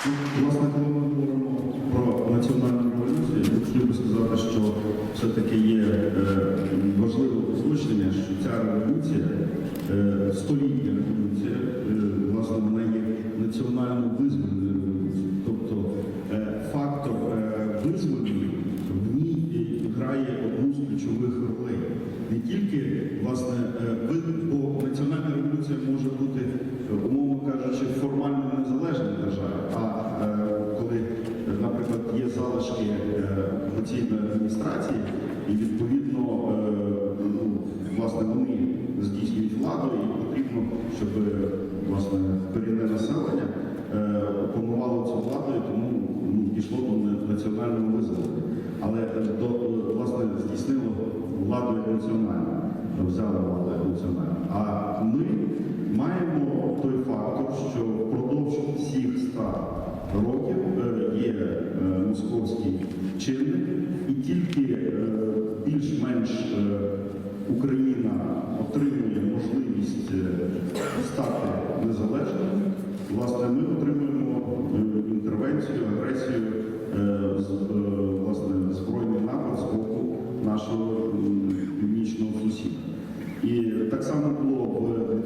Власне, коли ми говоримо про національну революцію, я хотів би сказати, що все-таки є е, важливе уточнення, що ця революція, е, столітня революція, е, власне, вона є національно визвольною революцією. Тобто фактор визволення в ній грає одну з ключових ролей. Не тільки власне бо національна революція може бути, умовно кажучи, формально незалежною державою, а е, коли, е, наприклад, є залишки е, окупаційної адміністрації, і відповідно е, ну, власне вони здійснюють владу, і потрібно, щоб е, власне корінне населення е, опанувало цю владу, і тому ну, дійшло до національного визволення. Але е, до е, власне здійснило владу національну, тільки е, більш-менш е, Україна отримує можливість е, стати незалежною. Власне, ми отримуємо інтервенцію, агресію, власне, збройний напад з боку нашого північного сусіда. І так само було в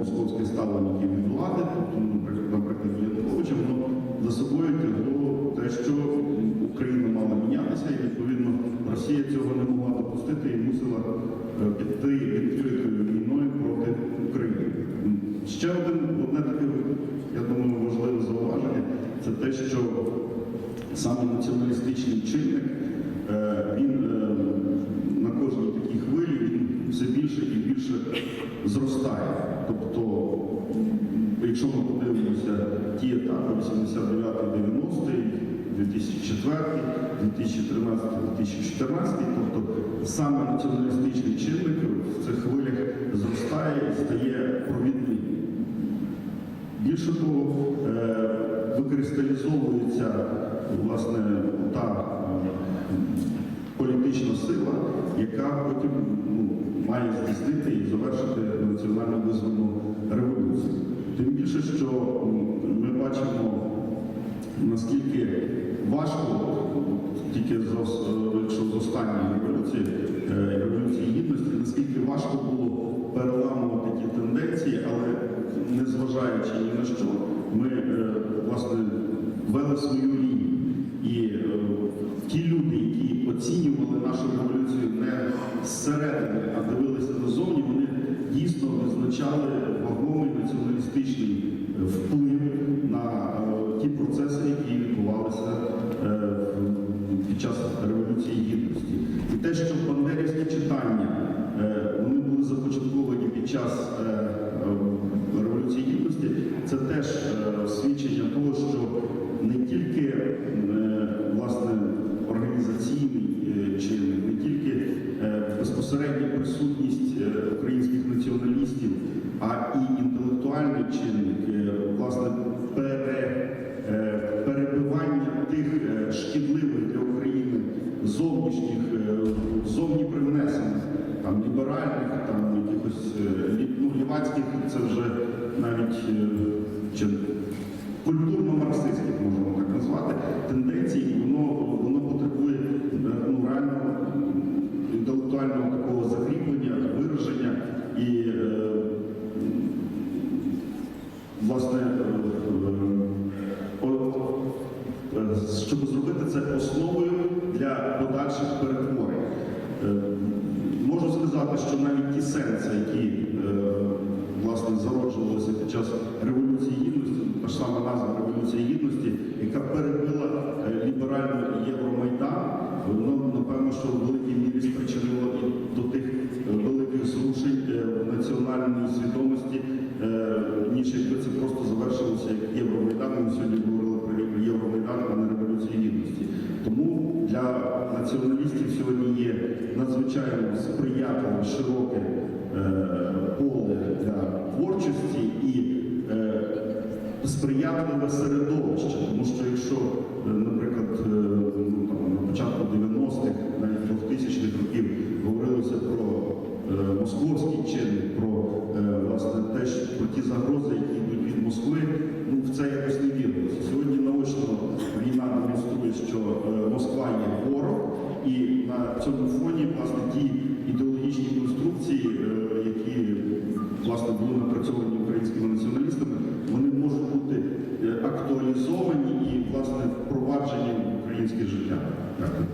е, московських ставленників від влади, тобто, наприклад, наприклад, Януковича, воно за собою тягло те, що Україна мала мінятися, і відповідно Росія цього не могла допустити і мусила е, піти відкритою війною проти України. Ще один одне таке, я думаю, важливе зауваження це те, що саме націоналістичний чинник, е, він е, на кожній такій хвилі він все більше і більше зростає. Тобто, якщо ми подивимося ті етапи 89-90, 2004, 2013, 2014, тобто саме націоналістичний чинник в цих хвилях зростає і стає провідним. Більше того, е, викристалізовується власне та політична сила, яка потім ну, має здійснити і завершити національну визвольну революцію. Тим більше, що ми бачимо, наскільки важко, тільки з, е, останньої революції, е, революції гідності, наскільки важко було переламувати ті тенденції, але незважаючи ні на що, ми е, власне вели свою лінію. І ті люди, які оцінювали нашу зсередини, а дивилися назовні, вони дійсно визначали вагомий націоналістичний е, вплив на е, ті процеси, які відбувалися е, під час революції гідності. І те, що бандерівські читання вони були започатковані під час присутність е, українських націоналістів, а і інтелектуальний чинник, е, власне, пере, е, перебивання тих шкідливих для України зовнішніх, зовні привнесених, там ліберальних, там якихось ну, лівацьких, це вже навіть чи культурно-марксистських, можемо так назвати, тенденцій, воно, воно потребує ну, реально інтелектуального такого закріплення, вираження і е, власне, е, е, щоб зробити це основою для подальших перетворень. Можу сказати, що навіть ті сенси, які власне зароджувалися під час революції гідності, та ж сама назва революції гідності, яка перебила націоналістів сьогодні є надзвичайно сприятливе, широке е, поле для творчості і е, сприятливе середовище. Тому що якщо, е, наприклад, ну, там, на початку 90-х, навіть 2000-х років говорилося про московський вчені, про власне, теж про ті загрози, які йдуть від Москви, ну, в це якось і на цьому фоні власне ті ідеологічні конструкції, е, які власне були напрацьовані українськими націоналістами, вони можуть бути е, актуалізовані і власне впроваджені в українське життя. Дякую.